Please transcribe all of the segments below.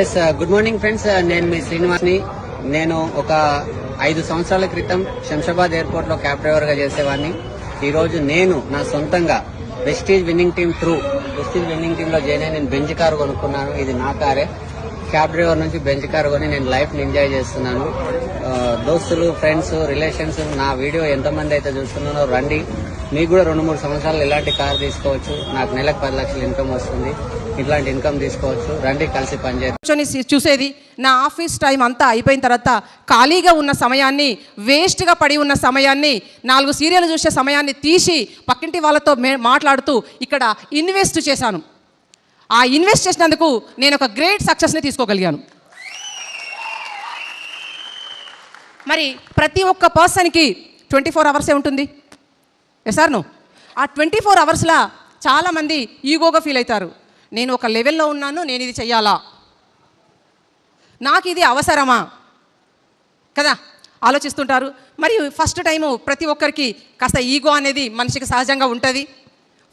Yes good morning friends నేను మీ శ్రీనివాస్ని. నేను ఒక ఐదు సంవత్సరాల క్రితం శంషాబాద్ ఎయిర్పోర్ట్లో క్యాబ్ డ్రైవర్గా చేసేవాడిని. ఈ రోజు నేను నా సొంతంగా Vestige winning team through Vestige winning టీమ్లో జాయిన్ నేను బెంచ్ కారు కొనుక్కున్నాను. ఇది నా కారే. క్యాబ్ డ్రైవర్ నుంచి బెంచ్ కారు కొని నేను లైఫ్ని ఎంజాయ్ చేస్తున్నాను. Uh, దోస్తులు ఫ్రెండ్స్ రిలేషన్స్ నా వీడియో ఎంతమంది అయితే చూస్తున్నారో రండి. మీకు కూడా రెండు మూడు సంవత్సరాలు ఇలాంటి కార్ తీసుకోవచ్చు. నాకు నెలకు పది లక్షల ఇన్కమ్ వస్తుంది. ఇట్లాంటి ఇన్కమ్ తీసుకోవచ్చు. రండి కలిసి పనిచేయాలి కూర్చొని చూసేది నా ఆఫీస్ టైం అంతా అయిపోయిన తర్వాత ఖాళీగా ఉన్న సమయాన్ని వేస్ట్గా పడి ఉన్న సమయాన్ని నాలుగు సీరియల్ చూసే సమయాన్ని తీసి పక్కింటి వాళ్ళతో మాట్లాడుతూ ఇక్కడ ఇన్వెస్ట్ చేశాను. ఆ ఇన్వెస్ట్ చేసినందుకు నేను ఒక గ్రేట్ సక్సెస్ని తీసుకోగలిగాను. మరి ప్రతి ఒక్క పర్సన్కి ట్వంటీ ఫోర్ అవర్సే ఉంటుంది. ఎస్ సార్ నువ్వు ఆ ట్వంటీ ఫోర్ అవర్స్లా చాలామంది ఈగోగా ఫీల్ అవుతారు. నేను ఒక లెవెల్లో ఉన్నాను నేను ఇది చెయ్యాలా? నాకు ఇది అవసరమా? కదా? ఆలోచిస్తుంటారు. మరి ఫస్ట్ టైము ప్రతి ఒక్కరికి కాస్త ఈగో అనేది మనిషికి సహజంగా ఉంటుంది.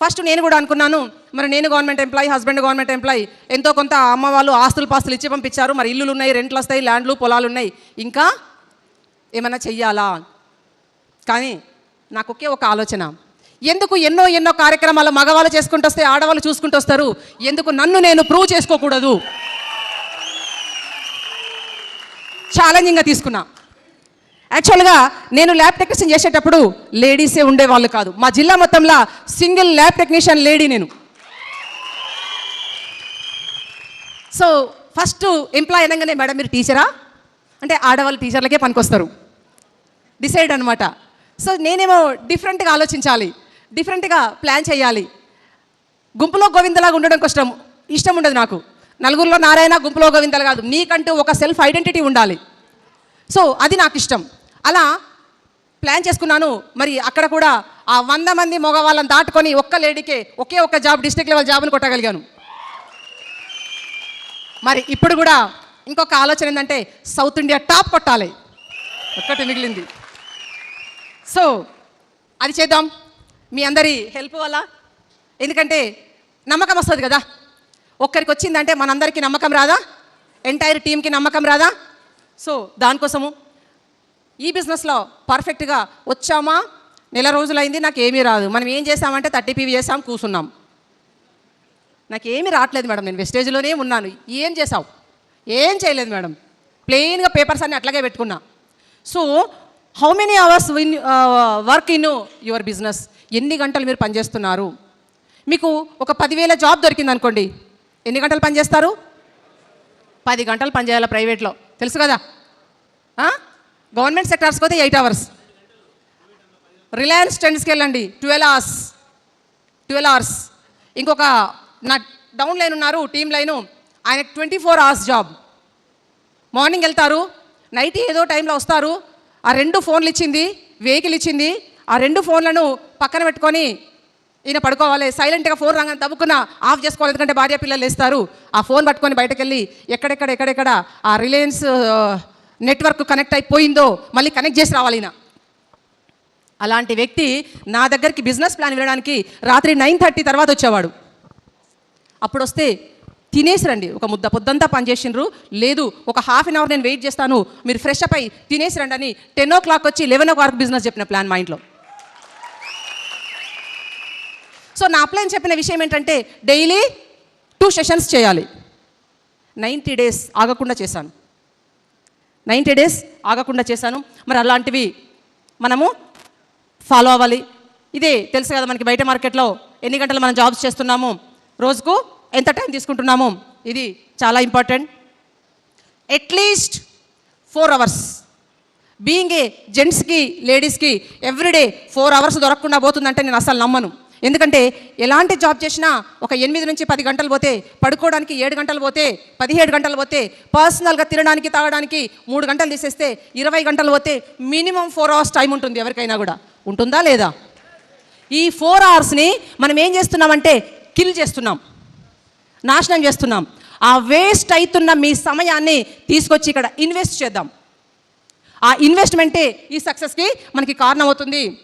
ఫస్ట్ నేను కూడా అనుకున్నాను మరి నేను government employee husband government employee ఎంతో కొంత అమ్మ వాళ్ళు ఆస్తులు పాస్తులు ఇచ్చి పంపించారు. మరి ఇల్లులు ఉన్నాయి రెంట్లు వస్తాయి ల్యాండ్లు పొలాలు ఉన్నాయి ఇంకా ఏమైనా చెయ్యాలా? కానీ నాకు ఒకే ఒక ఆలోచన. ఎందుకు ఎన్నో ఎన్నో కార్యక్రమాలు మగవాళ్ళు చేసుకుంటూ వస్తే ఆడవాళ్ళు చూసుకుంటూ వస్తారు? ఎందుకు నన్ను నేను ప్రూవ్ చేసుకోకూడదు? ఛాలెంజింగ్గా తీసుకున్నా. యాక్చువల్గా నేను ల్యాబ్ టెక్నీషియన్ చేసేటప్పుడు లేడీసే ఉండేవాళ్ళు కాదు. మా జిల్లా మొత్తంలో సింగిల్ ల్యాబ్ టెక్నీషియన్ లేడీ నేను. సో ఫస్ట్ ఎంప్లాయ్ అనగానే మేడం మీరు టీచరా అంటే ఆడవాళ్ళు టీచర్లకే పనికొస్తారు. డిసైడ్ అనమాట సో నేనేమో డిఫరెంట్గా ఆలోచించాలి డిఫరెంట్గా ప్లాన్ చేయాలి. గుంపులో గోవిందలాగా ఉండడం కష్టం ఇష్టం ఉండదు నాకు. నలుగురిలో నారాయణ గుంపులో గోవిందలు కాదు నీకంటూ ఒక సెల్ఫ్ ఐడెంటిటీ ఉండాలి. సో అది నాకు ఇష్టం. అలా ప్లాన్ చేసుకున్నాను మరి అక్కడ కూడా ఆ వంద మంది మగవాళ్ళని దాటుకొని ఒక్క లేడీకే ఒకే ఒక్క జాబ్ డిస్ట్రిక్ట్ లెవెల్ జాబ్ని కొట్టగలిగాను. మరి ఇప్పుడు కూడా ఇంకొక ఆలోచన ఏంటంటే సౌత్ ఇండియా టాప్ కొట్టాలి. ఒక్కటి మిగిలింది. సో అది చేద్దాం. మీ అందరి హెల్ప్ వల్ల. ఎందుకంటే నమ్మకం వస్తుంది కదా. ఒక్కరికి వచ్చిందంటే మనందరికీ నమ్మకం రాదా? ఎంటైర్ టీంకి నమ్మకం రాదా? సో దానికోసము ఈ బిజినెస్లో పర్ఫెక్ట్గా వచ్చామా? నెల రోజులైంది నాకు ఏమీ రాదు. మనం ఏం చేసామంటే థర్టీ పీవీ చేసాం కూర్చున్నాం నాకు ఏమీ రావట్లేదు మేడం. నేను వెస్టేజ్లోనే ఉన్నాను. ఏం చేసావు ఏం చేయలేదు మేడం. ప్లెయిన్గా పేపర్స్ అన్నీ అట్లాగే పెట్టుకున్నా. So how many hours win work in your business ఎన్ని గంటలు మీరు పనిచేస్తున్నారు? మీకు ఒక పదివేల జాబ్ దొరికింది అనుకోండి. ఎన్ని గంటలు పనిచేస్తారు? పది గంటలు పనిచేయాలి ప్రైవేట్లో. తెలుసు కదా? గవర్నమెంట్ సెక్టార్స్కి పోతే ఎయిట్ అవర్స్ రిలయన్స్ ట్రెండ్స్కి వెళ్ళండి. ట్వెల్వ్ అవర్స్ ట్వెల్వ్ అవర్స్ ఇంకొక నా డౌన్ లైన్ ఉన్నారు టీమ్ లైను ఆయన twenty four hours job morning వెళ్తారు. నైట్ ఏదో టైంలో వస్తారు. ఆ రెండు ఫోన్లు ఇచ్చింది వెహికల్ ఇచ్చింది ఆ రెండు ఫోన్లను పక్కన పెట్టుకొని ఈయన పడుకోవాలి. సైలెంట్గా ఫోన్ రాగానే తవ్వుకున్న ఆఫ్ చేసుకోవాలి. ఎందుకంటే భార్య పిల్లలు వేస్తారు ఆ ఫోన్ పట్టుకొని బయటకు వెళ్ళి ఎక్కడెక్కడ ఎక్కడెక్కడ ఆ రిలయన్స్ నెట్వర్క్ కనెక్ట్ అయిపోయిందో మళ్ళీ కనెక్ట్ చేసి రావాలి ఈయన. అలాంటి వ్యక్తి నా దగ్గరికి బిజినెస్ ప్లాన్ వినడానికి రాత్రి నైన్ థర్టీ తర్వాత వచ్చేవాడు. అప్పుడు వస్తే తినేసి రండి ఒక ముద్ద పొద్దంతా పనిచేసిండ్రు లేదు ఒక హాఫ్ అన్ అవర్ నేను వెయిట్ చేస్తాను. మీరు ఫ్రెష్ అప్ అయి తినేసి రండి అని టెన్ ఓ క్లాక్ వచ్చి లెవెన్ ఓ క్లాక్ బిజినెస్ చెప్పిన ప్లాన్ మా ఇంట్లో. సో నా ప్లాన్ చెప్పిన విషయం ఏంటంటే డైలీ టూ సెషన్స్ చేయాలి. నైంటీ డేస్ ఆగకుండా చేశాను. నైంటీ డేస్ ఆగకుండా చేశాను. మరి అలాంటివి మనము ఫాలో అవ్వాలి. ఇదే తెలుసు కదా మనకి బయట మార్కెట్లో ఎన్ని గంటలు మనం జాబ్స్ చేస్తున్నాము? రోజుకు ఎంత టైం తీసుకుంటున్నాము ఇది చాలా important. At least four hours being a జెంట్స్కి లేడీస్కి ఎవ్రీడే ఫోర్ అవర్స్ దొరకకుండా పోతుందంటే నేను అసలు నమ్మను. ఎందుకంటే ఎలాంటి జాబ్ చేసినా ఒక ఎనిమిది నుంచి పది గంటలు పోతే పడుకోవడానికి ఏడు గంటలు పోతే పదిహేడు గంటలు పోతే పర్సనల్గా తినడానికి తాగడానికి మూడు గంటలు తీసేస్తే ఇరవై గంటలు పోతే మినిమం ఫోర్ అవర్స్ టైం ఉంటుంది ఎవరికైనా కూడా. ఉంటుందా లేదా? ఈ ఫోర్ అవర్స్ని మనం ఏం చేస్తున్నామంటే కిల్ చేస్తున్నాం. నాశనం చేస్తున్నాం. ఆ వేస్ట్ అవుతున్న మీ సమయాన్ని తీసుకొచ్చి ఇక్కడ ఇన్వెస్ట్ చేద్దాం. ఆ ఇన్వెస్ట్మెంటే ఈ సక్సెస్కి మనకి కారణం అవుతుంది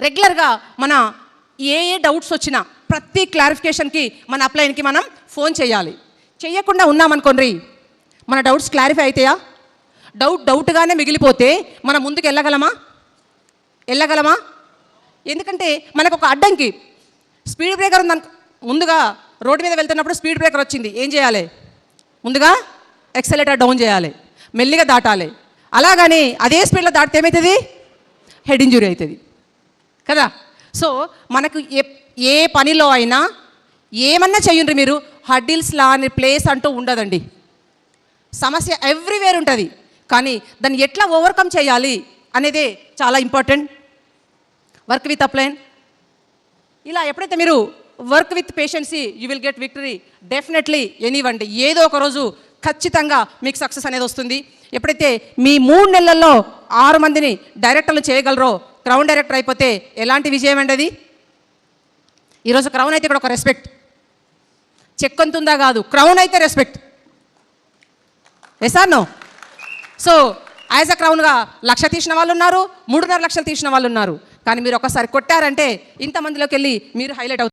రెగ్యులర్గా మన ఏ ఏ డౌట్స్ వచ్చినా ప్రతి క్లారిఫికేషన్కి మన అప్లైన్కి మనం ఫోన్ చేయాలి. చేయకుండా ఉన్నామనుకోండి మన డౌట్స్ క్లారిఫై అవుతాయా డౌట్ డౌట్గానే మిగిలిపోతే మనం ముందుకు వెళ్ళగలమా? వెళ్ళగలమా? ఎందుకంటే మనకు ఒక అడ్డంకి. స్పీడ్ బ్రేకర్ ఉందను ముందుగా రోడ్డు మీద వెళ్తున్నప్పుడు స్పీడ్ బ్రేకర్ వచ్చింది. ఏం చేయాలి? ముందుగా ఎక్సలేటర్ డౌన్ చేయాలి. మెల్లిగా దాటాలి. అలాగని అదే స్పీడ్లో దాటితే ఏమవుతుంది హెడ్ ఇంజురీ అవుతుంది కదా? సో మనకు ఏ ఏ పనిలో అయినా ఏమన్నా చెయ్యండి మీరు హడ్డిల్స్ లాని ప్లేస్ అంటూ ఉండదండి. సమస్య ఎవ్రీవేర్ ఉంటుంది. కానీ దాన్ని ఎట్లా ఓవర్కమ్ చేయాలి అనేదే చాలా ఇంపార్టెంట్. వర్క్ విత్ అప్లైన్ ఇలా ఎప్పుడైతే మీరు work with patience you will get victory definitely ఎనీవండి ఏదో ఒక రోజు ఖచ్చితంగా మీకు సక్సెస్ అనేది వస్తుంది. ఎప్పుడైతే మీ మూడు నెలల్లో ఆరు మందిని డైరెక్టర్లు చేయగలరో క్రౌన్ డైరెక్టర్ అయిపోతే ఎలాంటి విజయం అండి అది? ఈరోజు క్రౌన్ అయితే ఇక్కడ ఒక రెస్పెక్ట్ చెక్ అంతుందా కాదు క్రౌన్ అయితే respect yes no so as a క్రౌన్గా లక్ష తీసిన వాళ్ళు ఉన్నారు మూడున్నర లక్షలు తీసిన వాళ్ళు ఉన్నారు. కానీ మీరు ఒకసారి కొట్టారంటే ఇంతమందిలోకి వెళ్ళి మీరు హైలైట్ అవుతారు.